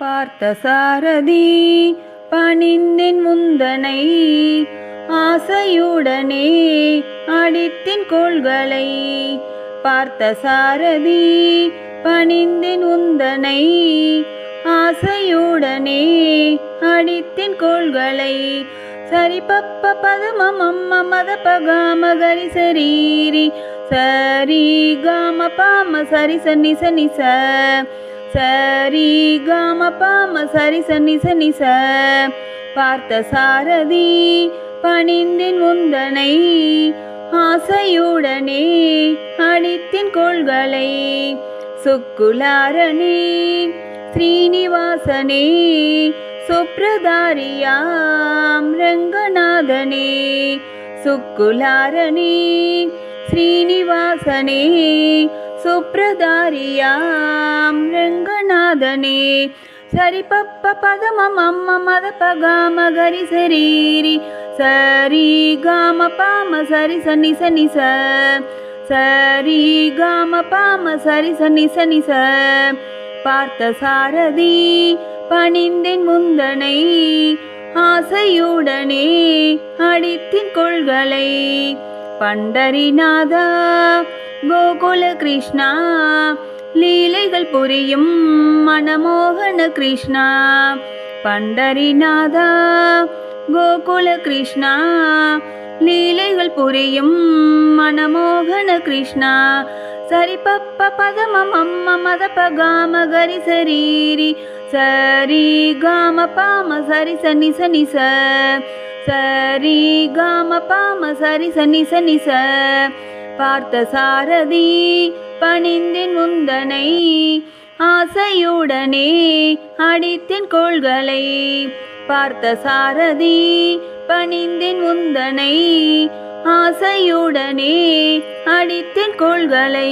பார்த்த சாரதி பணிந்தின் முந்தனை. ஆசையுடனே அடித்தின் கோள்களை. பார்த்த சாரதி பணிந்தின் உந்தனை ஆசையுடனே அடித்தின் கோள்களை. சரி பப்ப பதமம் அம்ம மத பகாம கரி சரீரி. சரி காம பாம சரி சன்னி சனி ச சரி காம பாம சரி சனி சனி ச. பார்த்த சாரதி பணிந்தின் உந்தனை ஆசையுடனே அடித்தின் கோள்களை சுக்குலாரணே ஸ்ரீனிவாசனே சுப்ரதாரியாம் ரங்கநாதனே சுக்குலாரணே ஸ்ரீனிவாசனே சுப்ரதாரியாம் ரங்கநாதனே சரி பப்ப பதமம் அம்ம மத பகாம கரி சரீரி. சரி காம பாம சரி சன்னி சனி ச. சரி காம பாம சரி சன்னி சனி ச. பார்த்த சாரதி பணிந்தின் முந்தனை. ஆசையுடனே அடித்தின் கொள்களை. பண்டரிநாதா கோகுல கிருஷ்ணா லீலைகள் புரியும் மனமோகன கிருஷ்ணா பண்டரிநாதா கோகுல கிருஷ்ணா. லீலைகள் புரியும் மனமோகன கிருஷ்ணா சரி பப்ப பதமம் அம்ம மத பகாம கரி சரீரி சரி காம பாம சரி சனி சனி சரி காம பாம சரி சனி சனி ச பார்த்த சாரதி பணிந்தின் முந்தனை ஆசையுடனே அடித்தின் கோள்களை பார்த்த சாரதி பணிந்தின் முந்தனை ஆசையுடனே அடித்தின் கோள்களை